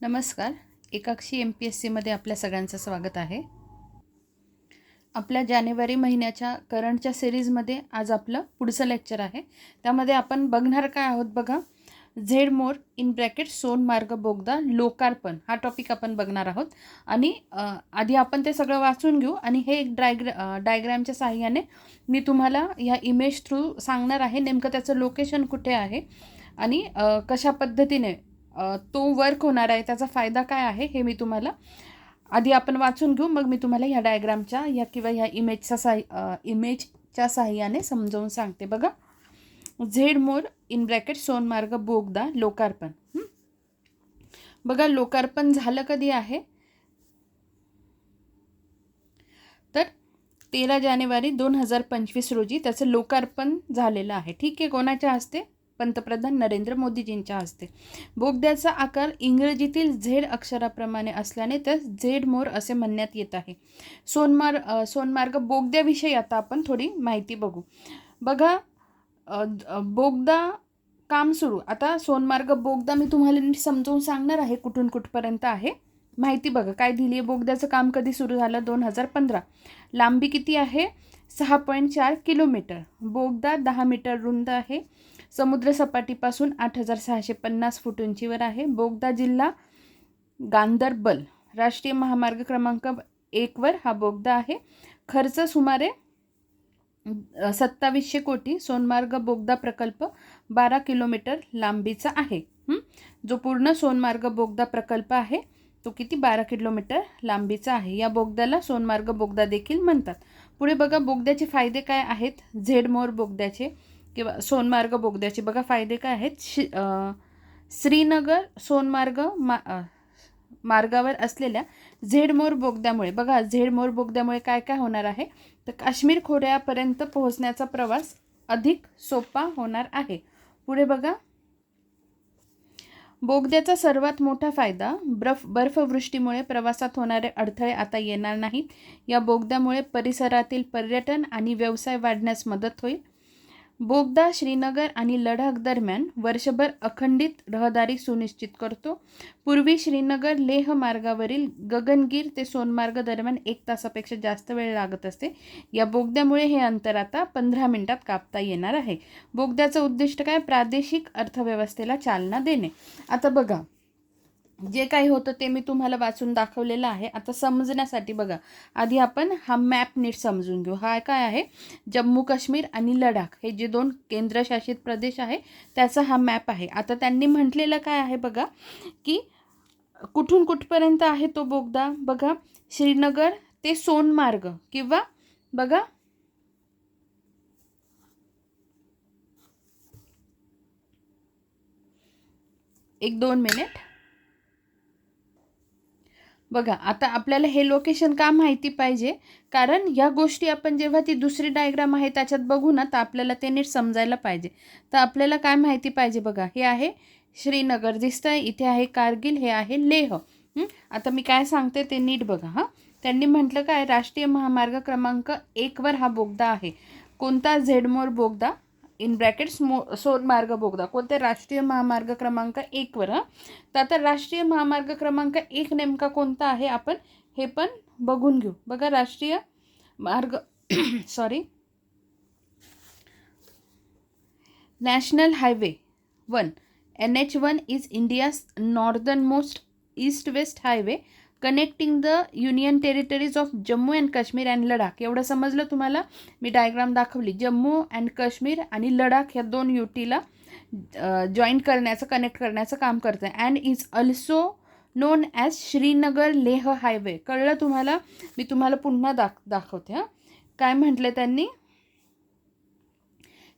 नमस्कार. एकाक्षी M P S सीमध्ये आपल्या सगळ्यांचं स्वागत आहे. आपल्या जानेवारी महिन्याच्या करंटच्या सिरीजमध्ये आज आपलं पुढचं लेक्चर आहे. त्यामध्ये आपण बघणार काय आहोत बघा? Z more in bracket Sonmarg बोगदा लोकार्पण हा टॉपिक आपण बघणार आहोत. आणि आधी आपण ते सगळं वाचून घेऊ आणि हे एक डायग्रा डायग्रॅमच्या साह्याने मी तुम्हाला ह्या इमेज थ्रू सांगणार आहे नेमकं त्याचं लोकेशन कुठे आहे आणि कशा पद्धतीने तो वर्क होणार आहे. त्याचा फायदा काय आहे हे मी तुम्हाला आधी आपण वाचून घेऊ. मग मी तुम्हाला ह्या डायग्रामच्या या किंवा ह्या इमेजच्या साह्य इमेजच्या साह्याने समजावून सांगते. बघा. Z more in bracket Sonmarg बोगदा लोकार्पण. बघा लोकार्पण झालं कधी आहे? तर तेरा जानेवारी दोन हजार पंचवीस रोजी त्याचं लोकार्पण झालेलं आहे. ठीक आहे? कोणाच्या हस्ते? पंतप्रधान नरेंद्र मोदीजींच्या हस्ते. बोगद्याचा आकार इंग्रजीतील झेड अक्षराप्रमाणे असल्याने त्यास झेड मोर असे म्हणण्यात येत आहे. सोनमार सोनमार्ग बोगद्याविषयी आता आपण थोडी माहिती बघू. बघा बोगदा काम सुरू. आता सोनमार्ग बोगदा मी तुम्हाला समजवून समजावून सांगणार आहे कुठून कुठपर्यंत आहे. माहिती बघा काय दिली आहे बोगद्याचं काम कधी सुरू झालं? दोन हजार पंधरा. लांबी किती आहे? सहा पॉईंट चार किलोमीटर. बोगदा दहा मीटर रुंद आहे. समुद्रसपाटीपासून आठ हजार सहाशे पन्नास फूट उंचीवर आहे. बोगदा जिल्हा गांदरबल राष्ट्रीय महामार्ग क्रमांक एकवर हा बोगदा आहे. खर्च सुमारे सत्तावीसशे कोटी सोनमार्ग बोगदा प्रकल्प बारा किलोमीटर लांबीचा आहे. जो पूर्ण सोनमार्ग बोगदा प्रकल्प आहे तो किती? बारा किलोमीटर लांबीचा आहे. या बोगद्याला सोनमार्ग बोगदा देखील म्हणतात. पुढे बघा बोगद्याचे फायदे काय आहेत? झेडमोर बोगद्याचे किंवा सोनमार्ग बोगद्याचे. बघा फायदे काय आहेत? शि श्रीनगर सोनमार्ग मा मार्गावर असलेल्या झेडमोर बोगद्यामुळे. बघा झेडमोर बोगद्यामुळे काय काय होणार आहे? तर काश्मीर खोऱ्यापर्यंत पोहोचण्याचा प्रवास अधिक सोपा होणार आहे. पुढे बघा. बोगद्याचा सर्वात मोठा फायदा बर्फ बर्फवृष्टीमुळे प्रवासात होणारे अडथळे आता येणार नाहीत. या बोगद्यामुळे परिसरातील पर्यटन आणि व्यवसाय वाढण्यास मदत होईल. बोगदा श्रीनगर आणि लडाख दरम्यान वर्षभर अखंडित रहदारी सुनिश्चित करतो. पूर्वी श्रीनगर लेह मार्गावरील गगनगीर ते सोनमार्ग दरम्यान एक तासापेक्षा जास्त वेळ लागत असते. या बोगद्यामुळे हे अंतर आता पंधरा मिनिटात कापता येणार आहे. बोगद्याचं उद्दिष्ट काय? प्रादेशिक अर्थव्यवस्थेला चालना देणे. आता बघा जे काही होतं ते मी तुम्हाला वाचून दाखवलेलं आहे. आता समजण्यासाठी बघा आधी आपण हा मॅप नीट समजून घेऊ. हा काय आहे? जम्मू काश्मीर आणि लडाख हे जे दोन केंद्रशासित प्रदेश आहे त्याचा हा मॅप आहे. आता त्यांनी म्हटलेलं काय आहे बघा की कुठून कुठपर्यंत आहे तो बोगदा? बघा श्रीनगर ते सोनमार्ग किंवा बघा एक दोन मिनिट. बघा आता आपल्याला हे लोकेशन का माहिती पाहिजे? कारण या गोष्टी आपण जेव्हा ती दुसरी डायग्राम आहे त्याच्यात बघू ना तर आपल्याला ते नीट समजायला पाहिजे. तर आपल्याला काय माहिती पाहिजे बघा हे आहे श्रीनगर दिसतंय इथे आहे कारगिल हे आहे लेह. आता मी काय सांगते ते नीट बघा हां? त्यांनी म्हटलं काय राष्ट्रीय महामार्ग क्रमांक एकवर हा बोगदा आहे. कोणता? झेडमोर बोगदा. इन ब्रॅकेट मो सोनमार्ग बोगदा कोणते? राष्ट्रीय महामार्ग क्रमांक एकवर हां. तर आता राष्ट्रीय महामार्ग क्रमांक एक नेमका कोणता आहे? आपण हे पण बघून घेऊ. बघा राष्ट्रीय मार्ग sorry national highway one N H one is India's northern most east west highway connecting the union territories of Jammu and Kashmir and Ladakh एवढं समजलं तुम्हाला? मी डायग्राम दाखवली. जम्मू अँड काश्मीर आणि लडाख ह्या दोन युटीला जॉईन करण्याचं कनेक्ट करण्याचं काम करतं and is also known as Srinagar Leh highway कळलं तुम्हाला? मी तुम्हाला पुन्हा दाख दाखवते हां. काय म्हटलं त्यांनी?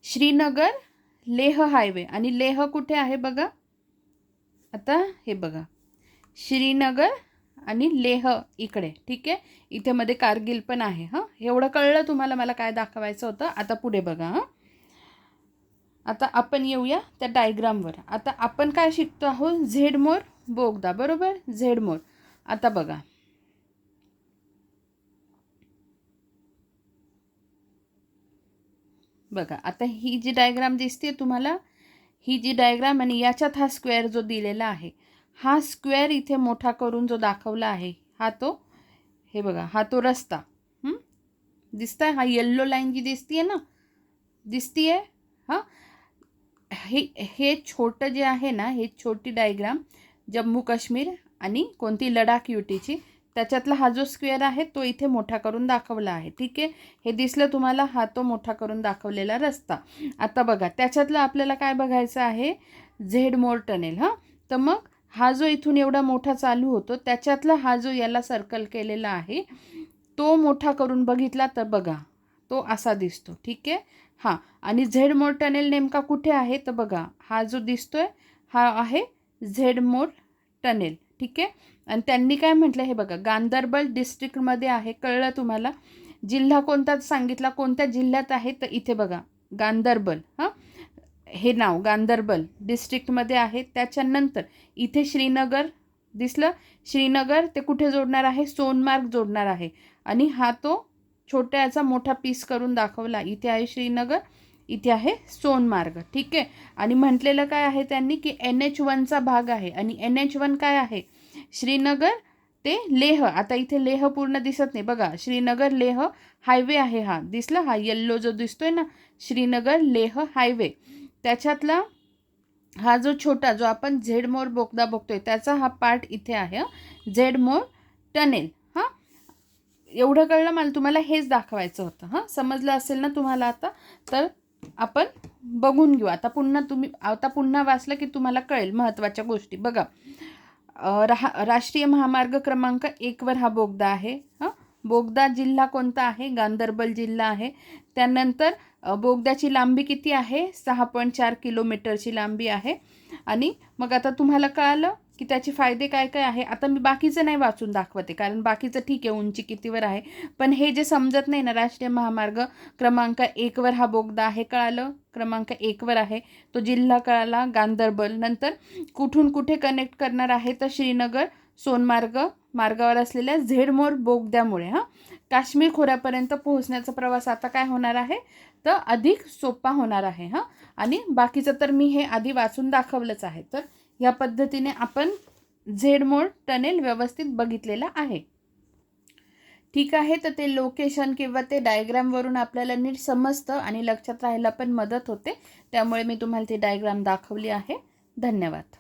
श्रीनगर लेह हायवे आणि लेह कुठे आहे बघा? आता हे बघा. श्रीनगर आणि लेह इकडे ठीक आहे? इथे मध्ये कारगिल पण आहे हां? एवढं कळलं तुम्हाला मला काय दाखवायचं होतं? आता पुढे बघा हां? आता आपण येऊया त्या डायग्रामवर आता आपण काय शिकतो आहोत? झेडमोर बोगदा बरोबर? झेडमोर आता बघा. बघा आता ही जी डायग्राम दिसते तुम्हाला ही जी डायग्राम आणि याच्यात हा स्क्वेअर जो दिलेला आहे हा स्क्वेअर इथे मोठा करून जो दाखवला आहे हा तो हे बघा हा तो रस्ता. दिसत दिसताय? हा येल्लो लाईन जी दिसतीये ना? दिसतीये? हां? हे हे छोटं जे आहे ना हे छोटी डायग्राम जम्मू काश्मीर आणि कोणती लडाख युटीची त्याच्यातला हा जो स्क्वेअर आहे तो इथे मोठा करून दाखवला आहे. ठीक आहे? हे दिसलं तुम्हाला हा तो मोठा करून दाखवलेला रस्ता. आता बघा त्याच्यातलं आपल्याला काय बघायचं आहे? झेड मोर टनेल हां? तर मग हा जो इथून एवढा मोठा चालू होतो त्याच्यातला हा जो याला सर्कल केलेला आहे तो मोठा करून बघितला तर बघा तो असा दिसतो. ठीक आहे? हां. आणि झेड मोर टनेल नेमका कुठे आहे तर बघा हा जो दिसतोय हा आहे झेड मोर टनेल ठीक आहे? आणि त्यांनी काय म्हटलं हे बघा गांदरबल डिस्ट्रिक्टमध्ये आहे. कळलं तुम्हाला? जिल्हा कोणता सांगितला कोणत्या जिल्ह्यात आहे तर इथे बघा गांदरबल हां? हे नाव गांदरबल डिस्ट्रिक्टमध्ये आहे. त्याच्यानंतर इथे श्रीनगर दिसलं. श्रीनगर ते कुठे जोडणार आहे? सोनमार्ग जोडणार आहे. आणि हा तो छोट्या याचा मोठा पीस करून दाखवला. इथे आहे श्रीनगर इथे आहे सोनमार्ग. ठीक आहे? आणि म्हटलेलं काय आहे त्यांनी की एन एच वनचा भाग आहे. आणि एन एच वन काय आहे? श्रीनगर ते लेह. आता इथे लेह पूर्ण दिसत नाही. बघा श्रीनगर लेह हायवे आहे हा. दिसला? हा येल्लो जो दिसतोय ना? श्रीनगर लेह हायवे. त्याच्यातला हा जो छोटा जो आपण झेड मोर बोगदा बघतोय त्याचा हा पार्ट इथे आहे झेड मोर टनेल हां. एवढं कळलं मला तुम्हाला हेच दाखवायचं होतं हां. समजलं असेल ना तुम्हाला आता? तर आपण बघून घेऊ. आता पुन्हा तुम्ही आता पुन्हा वाचलं की तुम्हाला कळेल महत्त्वाच्या गोष्टी. बघा राहा रा राष्ट्रीय महामार्ग क्रमांक एकवर हा बोगदा आहे हां. बोगदा जिल्हा कोणता आहे? गांदरबल जिल्हा आहे. त्यानंतर बोगद्याची लांबी किती आहे? सहा पॉईंट चार किलोमीटरची लांबी आहे. आणि मग आता तुम्हाला कळालं की त्याचे फायदे काय काय आहे. आता मी बाकीचं नाही वाचून दाखवते कारण बाकीचं ठीक आहे उंची कितीवर आहे. पण हे जे समजत नाही ना राष्ट्रीय महामार्ग क्रमांक एकवर हा बोगदा आहे कळालं? क्रमांक एकवर आहे. तो जिल्हा कळाला गांदरबल. नंतर कुठून कुठे कनेक्ट करणार आहे तर श्रीनगर सोनमार्ग मार्गावर असलेल्या झेडमोर बोगद्यामुळे हां. काश्मीर खोऱ्यापर्यंत पोहोचण्याचा प्रवास आता काय होणार आहे? तर अधिक सोपा होणार आहे हां. आणि बाकीचं तर मी हे आधी वाचून दाखवलंच आहे. तर या पद्धतीने आपण झेड मोड टनेल व्यवस्थित बघितलेला आहे. ठीक आहे तर ते लोकेशन किंवा ते डायग्रामवरून आपल्याला नीट समजतं आणि लक्षात राहायला पण मदत होते. त्यामुळे मी तुम्हाला ती डायग्राम दाखवली आहे. धन्यवाद.